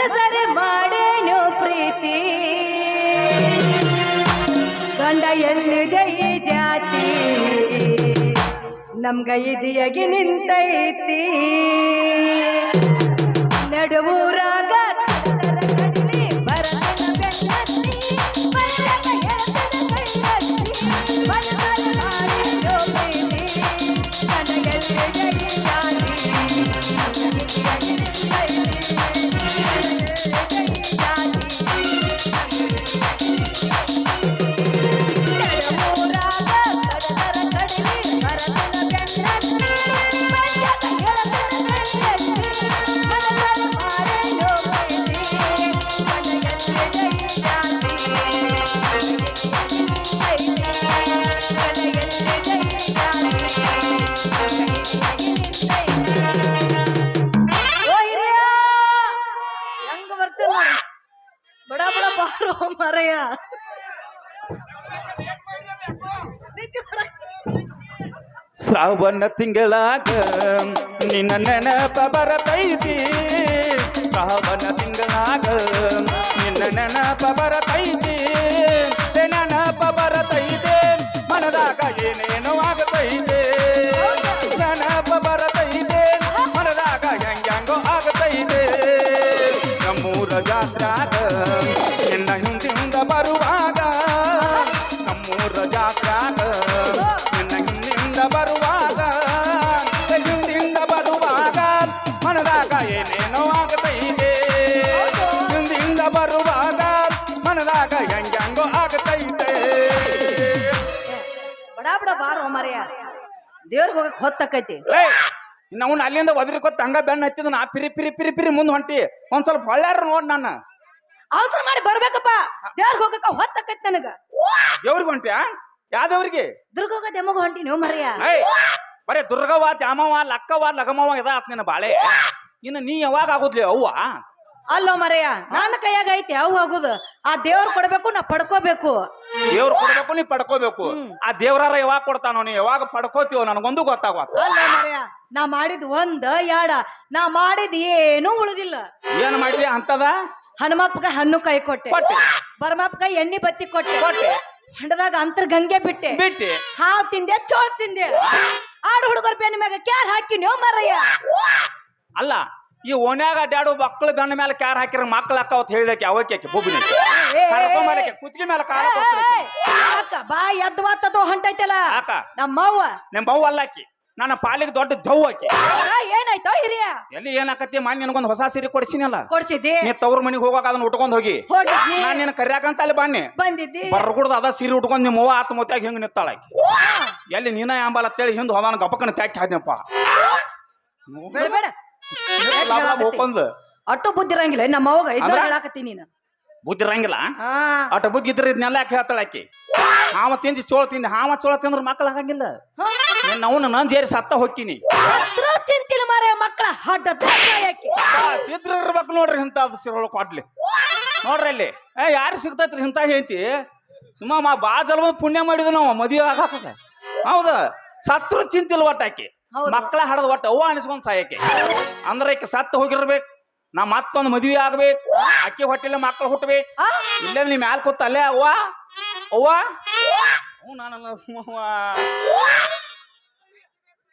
ಮನಸರೆ ಮಾಡೇನು ಪ್ರೀತಿ? ಗಂಡ ಎಲ್ಲಿದೆ ಈ ಜಾತಿ? ನಮ್ಗ ಇದೆಯಾಗಿ ನಿಂತೈತಿ. ಶ್ರಾವಣ ತಿಂಗಳಾಗ ನಿನ್ನ ನೆನಪ ಬರತೈತಿ. ಶ್ರಾವಣ ತಿಂಗಳಾಗ ನಿನ್ನ ನೆನಪ ಬರತೈತಿ. ನೆನಪ ಬರತೈತೆ. ಮನದಾಗ ಏನೇನು ಆಗತೈತೆ. ನೆನಪ ಬರತೈತೆ. ಮನದಾಗ ಹೆಂಗ್ಯಾಂಗೋ ಆಗತೈತೆ. ನಮ್ಮೂರ ಜಾತ್ರಾಗ ನಿನ್ನ ಹಿಂದಿಂದ ಬರು ದೇವ್ರಿಗೆ ಹೋಗಕ್ ಹೊತ್ತಕೈತಿ. ಇನ್ನು ನಾವು ಅಲ್ಲಿಂದ ಒದರಿಕೊತ್ತ ಹಂಗ ಬೆಣ್ಣ ಹತ್ತಿದ ನಾ ಪಿರಿ ಪಿರಿ ಪಿರಿ ಪಿರಿ ಮುಂದೆ ಹೊಂಟಿ. ಒಂದ್ ಸ್ವಲ್ಪ ಹೊಳ್ಳ್ಯಾರ ನೋಡ್ ನನ್ನ ಅವಸರ ಮಾಡಿ ಬರ್ಬೇಕಪ್ಪ. ದೇವ್ರ ಹೋಗಕ್ಕ ಹೊತ್ತಕೈತಿ ನನಗ. ದೇವ್ರಿಗೆ ಹೊಂಟ್ಯಾ? ಯಾವ್ದವ್ರಿಗೆ ದುರ್ಗ ಹೋಗ ದೆಮ್ಮಗ ಹೊಂಟಿ ನೀವು ಮರೆಯ ಬರೇ ದುರ್ಗವ್ವ ದ್ಯಾಮವ್ವ ಲಕ್ಕವ್ವ ಲಗಮವ ಇದ ಆತ್ ನಿನ್ನ ಬಾಳೆ. ಇನ್ನು ನೀ ಯಾವಾಗ ಆಗುದ್ಲಿ ಅವ್ವ? ಅಲ್ಲೋ ಮರೆಯ ನನ್ನ ಕೈಯಾಗ ಐತಿ ಅವು ಹೋಗುದು. ಆ ದೇವ್ರು ಕೊಡ್ಬೇಕು ನಾ ಪಡ್ಕೋಬೇಕು. ದೇವ್ರು ಕೊಡ್ಬೇಕು ನೀ ಪಡ್ಕೋಬೇಕು. ಆ ದೇವ್ರಾರ ಯಾವಾಗ ಕೊಡ್ತಾನೋ ನೀ ಯಾವಾಗ ಪಡ್ಕೋತೀವೋ ನನಗೊಂದು ಗೊತ್ತಾಗತ್ತ ಅಲ್ಲೋ ಮರೆಯ ನಾ ಮಾಡಿದ್ ಒಂದ್ ಯಾಡ ನಾ ಮಾಡಿದ್ ಏನೂ ಉಳಿದಿಲ್ಲ. ಏನ್ ಮಾಡಿದೆ ಅಂತದ? ಹನುಮಪ್ಪಗ ಹಣ್ಣು ಕೈ ಕೊಟ್ಟೆ. ಕೊಟ್ಟೆ. ಬರಮಪ್ಪಗ ಎಣ್ಣೆ ಬತ್ತಿ ಕೊಟ್ಟೆ. ಕೊಟ್ಟೆ. ಹೊಂಡದಾಗ ಅಂತರ್ ಗಂಗೆ ಬಿಟ್ಟೆ. ಬಿಟ್ಟಿ. ಹಾವ್ ತಿಂದೆ ಚೋಳ್ ತಿಂದೆ. ಆಡು ಹುಡುಗರ ಬೆನ್ನ ಮ್ಯಾಗ ಕ್ಯಾರ್ ಹಾಕಿ ನೀವು ಮರಯ್ಯ. ಅಲ್ಲ ಈ ಓನ್ಯಾಗ ಅಡ್ಡಾಡೋ ಮಕ್ಕಳು ಬೆನ್ನ ಮೇಲೆ ಕ್ಯಾರ್ ಹಾಕಿರ ಮಕ್ಕಳು ಅಕ್ಕ ಅವತ್ತು ಹೇಳಿದಕ್ಕೆ ಅವಕ್ಕೆ ಬುಬ್ಬಿನ ಕರ್ಕೊಂಬರಕ್ಕೆ ಕುತ್ತಿಗೆ ಮೇಲೆ ಕಾಲ. ಅಕ್ಕ ಬಾ ಎದ್ದು ಮಾತದು ಹೊಂಟೈತಲ್ಲ? ಆಕ ನಮ್ಮವ್ವ. ನಿಮ್ಮ ಬವ್ವ ಅಲ್ಲಾಕಿ ನನ್ನ ಪಾಲಿಗೆ ದೊಡ್ಡ ದವ್ ಆಕಿ. ಏನಾಯ್ತೋ ಹಿರಿಯ? ಎಲ್ಲಿ ಏನಾಕತಿ ಮಾ ನಿನಗೊಂದು ಹೊಸ ಸೀರೆ ಕೊಡ್ಸಿನಲ್ಲ? ಕೊಡ್ಸಿದ್ದಿ? ನೀ ತವ್ರ ಮನೆಗೆ ಹೋಗಾಕ ಅದನ್ನ ಉಟ್ಕೊಂಡ್ ಹೋಗಿ. ನಾನು ನಾನ್ ನಿನ್ನ ಕರ್ಯಾಕಂತ ಅಲ್ಲಿ ಬನ್ನಿ ಬಂದಿದ್ದಿ? ಬರ್ಗುಡ್ದ ಅದ ಸೀರೆ ಉಟ್ಕೊಂಡ್ ನಿಮ್ಮ ಅವ್ವ ಆತ್ಮಹತ್ಯಾಗ ಹಿಂಗ್ ನಿತ್ತಾಳ ಆಕಿ. ಎಲ್ಲಿ ನೀನ ಅಂಬಲ್ಲ ಅಂತೇಳಿ ಹಿಂದ್ ಹೋದಾನ ಗಪ್ಪಕ್ಕನ ತ್ಯಾಕಿ ಹಾದ್ನಪ್ಪ ಬೇಡ. ಅಟ್ಟು ಬುದ್ಧಿ ಇರಂಗಿಲ್ಲ. ನಮ್ಮ ಅವಾಗ ಇದ್ರ ಅಂದ್ರ? ಹೇಳಾಕತ್ತಿ ನೀನು. ಬುದ್ಧಿ ಇರಂಗಿಲ್ಲ? ಹಾ. ಅಟ ಬುದ್ಧಿ ಇದ್ರೆ ಇದನ್ನೆಲ್ಲ ಯಾಕೆ ಹೇಳ್ತಾಳೆ ಆಕಿ? ಹಾವ ತಿಂದಿ ಚೋಳ ತಿಂದಿ ಹಾವ ಚೋಳ ತಿಂದ್ರ ಮಕ್ಕಳು ಆಗಂಗಿಲ್ಲ. ನಿನ್ನ ಅವನು ನನ್ ಸೇರಿ ಸತ್ತ ಹೋಗ್ತೀನಿ. ಹತ್ರ ಚಿಂತಿಲ್ಲ ಮಾರ ಮಕ್ಕಳ ಹಡ್ಡ ಯಾಕೆ ಸಿದ್ರ ಇರ್ಬೇಕು ನೋಡ್ರಿ ಇಂಥ ಸಿರೋಳ ಕೊಡ್ಲಿ. ನೋಡ್ರಿ ಅಲ್ಲಿ. ಏ ಯಾರು ಸಿಗ್ತೈತ್ರಿ ಇಂಥ ಹೇಳ್ತಿ ಸುಮ್ಮ ಮಾ ಬಾ ಪುಣ್ಯ ಮಾಡಿದ್ವಿ ನಾವು ಮದುವೆ ಆಗಾಕ ಹೌದ? ಸತ್ರು ಚಿಂತಿಲ್ಲ. ಮಕ್ಕಳ ಹಡದ ಒಟ್ಟು ಅವ್ವ ಅನಿಸ್ಕೊಂಡ್ ಸಾಯಕ್ಕೆ. ಅಂದ್ರೆ ಈಕೆ ಸತ್ತು ಹೋಗಿರ್ಬೇಕು ನಾ ಮತ್ತೊಂದು ಮದುವೆ ಆಗ್ಬೇಕು ಅಕ್ಕಿ ಹೊಟ್ಟೆಲ್ಲ ಮಕ್ಕಳು ಹುಟ್ಟಬೇಕು ಇಲ್ಲ ನೀ ಮ್ಯಾಲ ಕೂತ ಅಲ್ಲೇ ಅವ್ವ? ಅವ್ವ? ಹ್ಞೂ ನಾನಲ್ಲ ಅವ್ವ.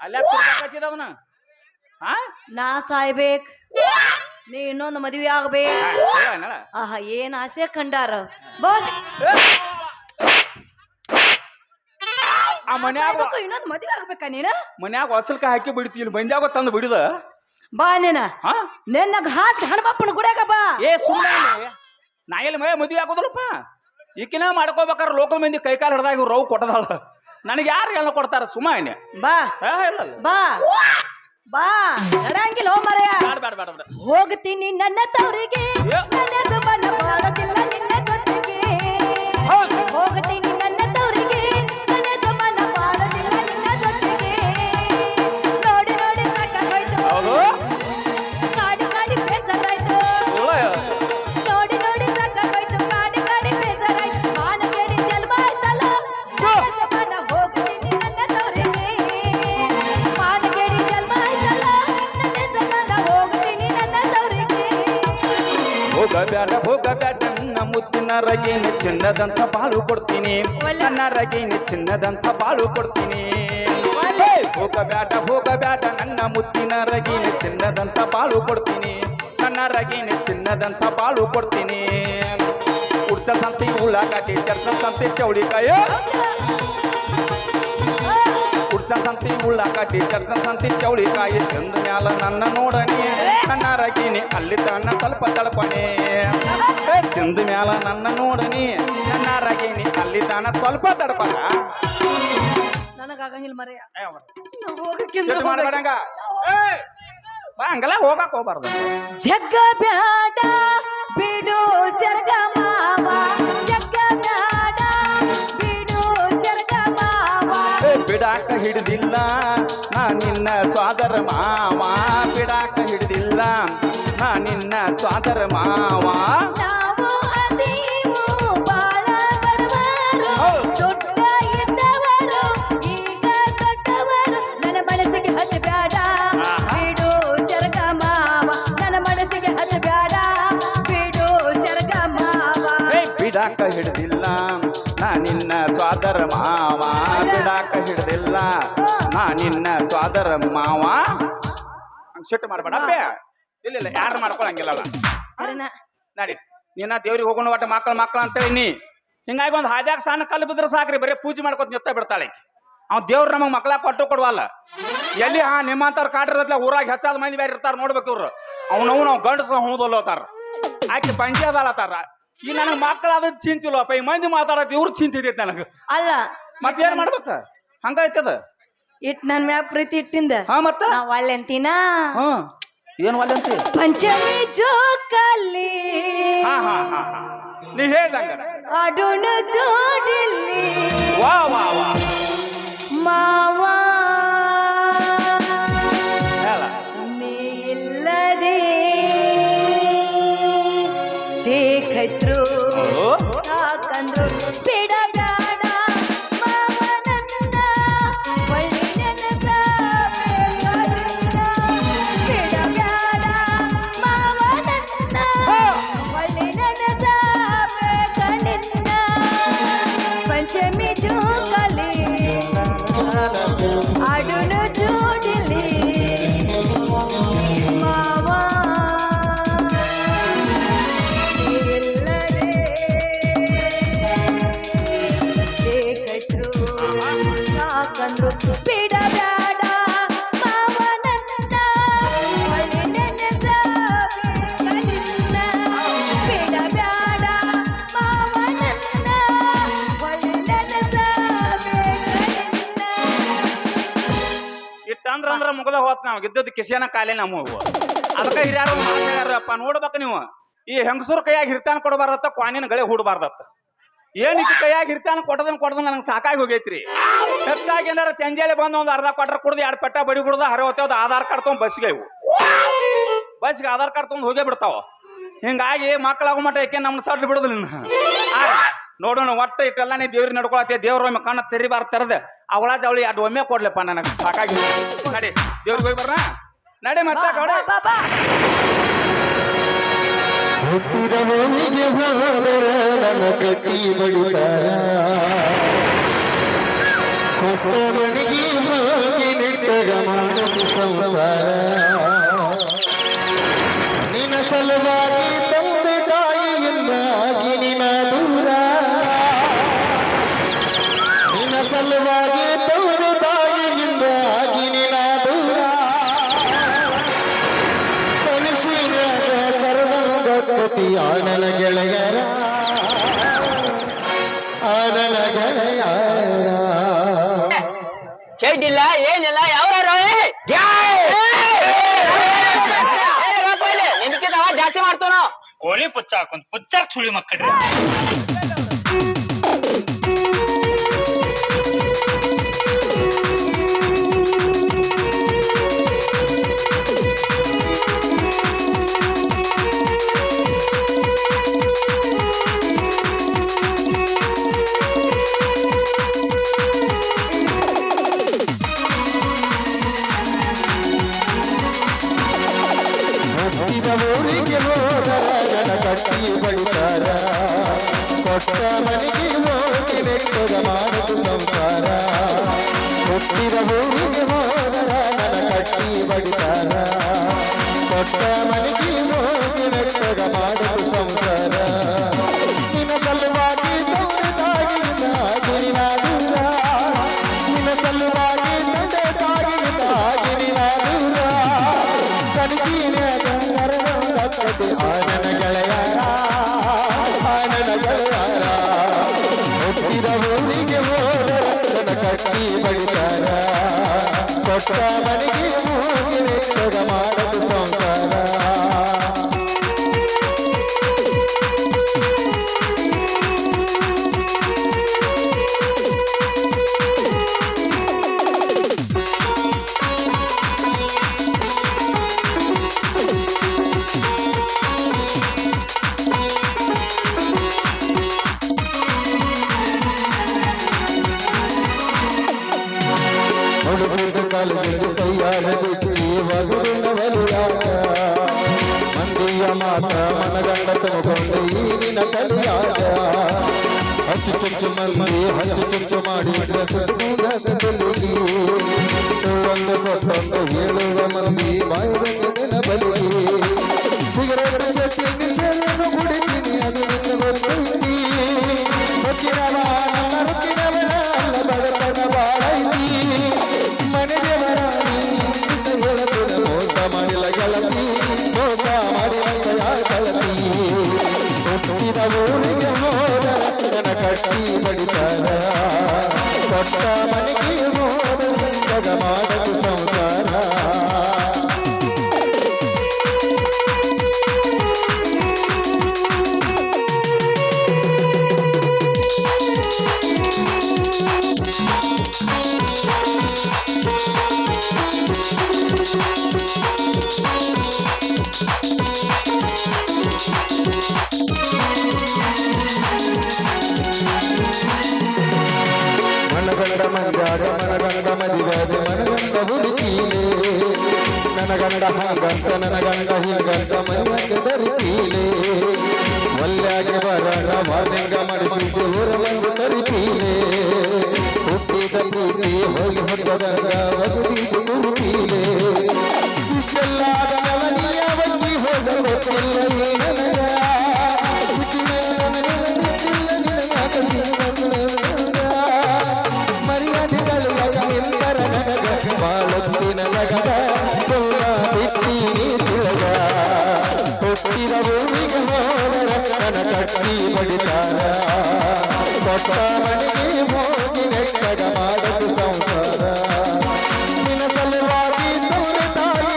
ಅಲ್ಲೇ ಹಾ ನಾ ಸಾಯ್ಬೇಕ್ ನೀ ಇನ್ನೊಂದು ಮದ್ವಿ ಆಗ್ಬೇಕು. ಆಹಾ ಏನ್ ಆಸೆ ಕಂಡಾರ? ಬೋಲ್ ಆ ಮನ್ಯಾಗ ಇನ್ನೊಂದು ಮದ್ವೆ ಆಗ್ಬೇಕಾ ನೀನ? ಮನ್ಯಾಗ ಹೊಸಲ್ಕಾಯಿ ಹಾಕಿ ಬಿಡ್ತಿ ಇಲ್ಲಿ ಬಂದ್ಯಾಗ ತಂದು ಬಿಡಿದ? ಬಾ ನೀನ. ಹಾ? ನಿನ್ನ ಹಾಚ್ ಹಣಬಪ್ಪನ ಗುಡ್ಯಾಗ ಬಾ. ಏ ಸುಮ್ಮನೆ ನಾ ಎಲ್ಲಿ ಮೇ ಮದುವೆ ಆಗೋದ್ರಪ್ಪ ಈಕಿನ ಮಾಡ್ಕೋಬೇಕಾರ ಲೋಕಲ್ ಮಂದಿ ಕೈ ಕಾಲು ಹಿಡ್ದಾಗ ಇವ್ರು ರವ್ ಕೊಟ್ಟದಾಳ. ನನಗೆ ಯಾರು ಎಲ್ಲ ಕೊಡ್ತಾರ? ಸುಮ್ಮನೆ ಬಾ. ಬಾ. ಬಾ. ನಡಂಗಿಲ್ಲ ಹೋ ಮರೆಯ ಬೇಡ ಬೇಡ ಬೇಡ ಬೇಡ. ಹೋಗ್ತೀನಿ ನನ್ನ ತವರಿಗೆ. ನನ್ನ ನನ್ನ ಮುತ್ತಿನ ರಗಿನ ಚಿನ್ನದಂತ ಬಾಳು ಕೊಡ್ತೀನಿ. ನನ್ನ ರಗೇನಿ ಚಿನ್ನದಂತ ಬಾಳು ಕೊಡ್ತೀನಿ. ಹೋಗಬೇಡ ಹೋಗಬೇಡ. ನನ್ನ ಮುತ್ತಿನ ರಗಿನ ಚಿನ್ನದಂತ ಬಾಳು ಕೊಡ್ತೀನಿ. ನನ್ನ ರಗೀನಿ ಚಿನ್ನದಂತ ಬಾಳು ಕೊಡ್ತೀನಿ. ಉಡ್ತ ಸಂತಿ ಉಳ್ಳಾಗಡ್ಡಿ ಚರ್ಚ ಸಂತಿ ಚೌಳಿಕಾಯ. ಉಡ್ತ ಸಂತಿ ಉಳ್ಳಾಗಡ್ಡಿ ಚರ್ಚ ಸಂತಿ ಚೌಳಿಕಾಯಿ. ಚಂದ ಮ್ಯಾಲ ನನ್ನ ನೋಡನೆ ನನ್ನ ರಗಿನಿ ಅಲ್ಲಿ ತನ್ನ ಸ್ವಲ್ಪ ತಳಪಣೆ ನನ್ನ ನೋಡನಿ ನನ್ನ ರಗಿನಿ ಅಲ್ಲಿ ತಾನ ಸ್ವಲ್ಪ ತಡಪಲ್ಲ ನನಗಾಗಂಗಿಲ್ಲ ಮರೆಯ ಮಾಡ್ಬೇಡಂಗ. ಬಾ ಹಂಗೆಲ್ಲ ಹೋಗಕ್ ಹೋಗ್ಬಾರ್ದು. ಜಗ್ಗ ಬ್ಯಾಡ ಬಿಡು ಸರ್ಗ ಮಾವ. ಜಗ್ಗ ಬ್ಯಾಡ ಬಿಡು ಸರ್ಗ ಮಾವ. ಏ, ಬಿಡಾಕ ಹಿಡಿದಿಲ್ಲ ನಾ ನಿನ್ನ ಸ್ವಾದರ ಮಾವ. ಬಿಡಾಕ ಹಿಡಿದಿಲ್ಲ ನಾ ನಿನ್ನ ಸ್ವಾದರ ಮಾವ. ಸ್ವಾದರ ಮಾವ ಬಿಡಾಕ ಹಿಡಿದಿಲ್ಲ. ನಾ ನಿನ್ನ ಸ್ವಾದರ ಮಾವ. ಶಿಟ್ ಮಾಡ್ಬೇಡ ಅಪ್ಪೆ. ಇಲ್ಲ ಇಲ್ಲ ಯಾರು ಮಾಡ್ಕೊಳಂಗಿಲ್ಲಲ್ಲ ನಡಿ ನಿನ್ನ ದೇವ್ರಿಗೆ ಹೋಗೋಣ ಒಟ್ಟ ಮಕ್ಕಳು ಮಕ್ಕಳು ಅಂತೇಳಿ ನೀ. ಹಿಂಗಾಗಿ ಒಂದು ಹಾದ್ಯಾಗ ಸಣ್ಣ ಕಲ್ಲು ಬಿದ್ರೆ ಸಾಕ್ರಿ ಬರೀ ಪೂಜೆ ಮಾಡ್ಕೊತ ನಿತ್ತ ಬಿಡ್ತಾಳೆ ಅವ್ನು ಅವ್ ದೇವ್ರು ನಮಗೆ ಮಕ್ಕಳ ಕೊಟ್ಟು ಕೊಡುವಲ್ಲ. ಎಲ್ಲಿ ಹಾ ನಿಮ್ಮಂತವ್ರು ಕಾಟಿರತ್ಲ ಊರಾಗ ಹೆಚ್ಚಾದ ಮಂದಿ ಬೇರೆ ಇರ್ತಾರ ನೋಡ್ಬೇಕು ಇವ್ರು. ಅವ್ನವ್ ನಾವು ಗಂಡಸ ಹೂದಲ್ಲೋತಾರ ಆಕೆ ಪಂಚೆ ಅದಲ್ಲತ್ತಾರ ಈ ನನಗೆ ಮಕ್ಕಳಾದ ಚಿಂತಿಲ್ವಪ್ಪ ಈ ಮಂದಿ ಮಾತಾಡತ್ ಇವ್ರು ಚಿಂತಿದೈತೆ ನನಗೆ. ಅಲ್ಲ. ಮತ್ತೇನ್ ಮಾಡ್ಬೇಕ? ಹಂಗಾಯ್ತದ ಇಟ್ ನನ್ ಮ್ಯಾಗ ಪ್ರೀತಿ ಇಟ್ಟಿಂದ. ಹಾ ಮತ್ತ? ನಾವ್ ಹಾ. ಏನ್ ಒಲ್ಲಂತಿ? ಪಂಚಮಿ ಜೋಕಲ್ಲಿ. ಹಾ ಹಾ ಹಾ ಹಾ. ನೀ ಹೇಳ್ದಂಗ ಜೋಡಿಲ್ಲಿ. ವಾ ವಾ ವಾ. ಮಾವ శత్రు. ಮುಗದ ಹೋತ್ ನಾವ್. ಗೆದ್ದದ ಕಿಶನ ಕಾಲೇ ನಮ್ಮ ಹೋಗುವ ಅದಕ್ಕೆ ಹಿರಿಯಾರು ಮಾತಾಡ್ಯಾರಪ್ಪ ನೋಡ್ಬೇಕ ನೀವು. ಈ ಹೆಂಗಸೂರ್ ಕೈಯಾಗ ಹಿರ್ತಾನ ಕೊಡಬಾರ್ದತ್ತ ಕ್ವಾನಿನ ಗಳೆ ಹೂಡಬಾರ್ದತ್ತ. ಏನ್ ಇಟ್ಟು ಕೈಯಾಗ ಹಿರ್ತಾನ ಕೊಟ್ಟದನ್ ಕೊಟ್ಟದನ್ ನನಗೆ ಸಾಕಾಗಿ ಹೋಗೈತ್ರಿ. ಹೆಚ್ಚಾಗಿ ಏನಾರ ಚಂಜಾಲೆ ಬಂದು ಒಂದು ಅರ್ಧ ಕೊಟ್ರ ಕುಡ್ದು ಎರಡು ಪೆಟ್ಟ ಬಡಿ ಕುಡ್ದು ಹರಿವತ್ತೇವ್ದು ಆಧಾರ್ ಕಾರ್ಡ್ ತೊಗೊಂಡು ಬಸ್ಗೆ ಇವು ಬಸ್ಗೆ ಆಧಾರ್ ಕಾರ್ಡ್ ತೊಗೊಂಡು ಹೋಗೇ ಬಿಡ್ತಾವ. ಹಿಂಗಾಗಿ ಮಕ್ಕಳಾಗೋ ಮಟ್ಟ ಏಕೆ ನಮ್ನ ಸಡ್ಲು ಬಿಡುದಿಲ್ಲ ನೋಡೋಣ, ಒಟ್ಟ ಇಟ್ಟೆಲ್ಲ ನೀ ದೇವ್ರಿಗೆ ನಡ್ಕೊಳತ್ತೆ, ದೇವ್ರ ಕಣ್ಣ ತೆರಿಬಾರ ತೆರೆದ. ಅವಳ ಜವಳಿ ಅದು ಒಮ್ಮೆ ಕೊಡ್ಲಪ್ಪ ನನಗೆ. ಸಾಕಾಗಿ ನಡಿ ದೇವ್ರಿಗೆ ಹೋಗಿ ಬರ್ರ ನಡಿ ಮತ್ತೆ ಬಾ, ಕಡೆ ಬಾ, ಬಾ, ಬಾ. ಹುಟ್ಟಿದ ಭೂಮಿಗೆ ಹೋದರ ನನ್ನ ಕಟ್ಟಿ ಬಡಿತಾರ ಕೊಟ್ಟ ಮನೆಗೆ ಹೋಗಿ ನೆಟ್ಟಗ ಮಾಡುತ್ತ ಸಂಸಾರ. ನಿನ್ನ ಸಲುವಾಗಿ ಇಲ್ಲ ಏನಿಲ್ಲ ಯಾವ ನಿಮ್ಕಿಂತ ಅವ ಜಾಸ್ತಿ ಮಾಡ್ತಾವ ನಾವು ಕೋಳಿ ಪುಚ್ಚ ಹಾಕೊಂಡ್ ಪುಚ್ಚಾಕ್ ಸುಳಿ ಮಕ್ಕಳ್ರಿ ನಗರು ಕೈಯಾರ ಬಿಟ್ಟಿರುವ ಮಂದಿಯ ಮಾತ ಮನಗಂಡ ತಗೊಂಡು ಈಗಿನ ಕಲಿಯಾಗ ಹಚ್ಚು ಚುಚ್ಚು ಮಂದಿ ಹಚ್ಚು ಚುಚ್ಚು ಮಾಡಿದ್ರೆ ಸುಳ್ಳೊಂದು ಸೊತ್ತೊಂದು ಹೇಳುವ ಮಂದಿ ಬಾಯಿಗೆ ಬಲಿ ಸಿಗರೇಟ್ ಜೊತೆ ಕುಡಿತೀನಿ ಮರ್ಯಾಗ ಮರ್ಯಾಗ ತರಿಪೀಲೆ ಮಲ್ಯಾಗ ಬರಾಗ ಮಾರ್ನಿಂಗ ಮಾಡಿಸಿ ದೇವರ ಬಂದು ತರಿಪೀಲೆ ಹುಟ್ಟಿದ ಪ್ರೀತಿ ಹೋಗಿ ಹೊಟ್ಟದಾಗ ವಸುದಿಗೆ ಗುರುಪೀಲೆ ಇಷ್ಟೆಲ್ಲ ನೀ ಬಂದಿ ಹೋಗಬೇಕಿಲ್ಲ ಏನಗ ಮರ್ಯಾದೆಗಳು ಬಾಳ ದಿನ ಲಗದ ಹೊಡಿತಾರ ಕೊಟ್ಟ ಮನೆಗೆ ಹೋಗಿ ನೆಟ್ಟಗ ಸಂಸಾರ. ನಿನ್ನ ಸಲುವಾಗಿ ತೂರ ತಾಯಿ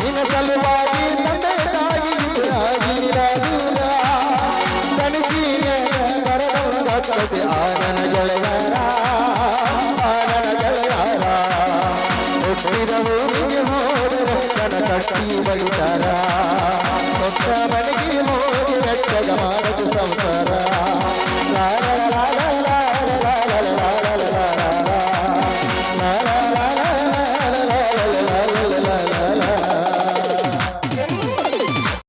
ನಿನ್ನ ಸಲುವಾಗಿ ತಂದೆ ತಾಯಿ ರಾಜಿನಿ ರಾಜೂರ ಕನಸಿನ ಆನನ ಜಳಗ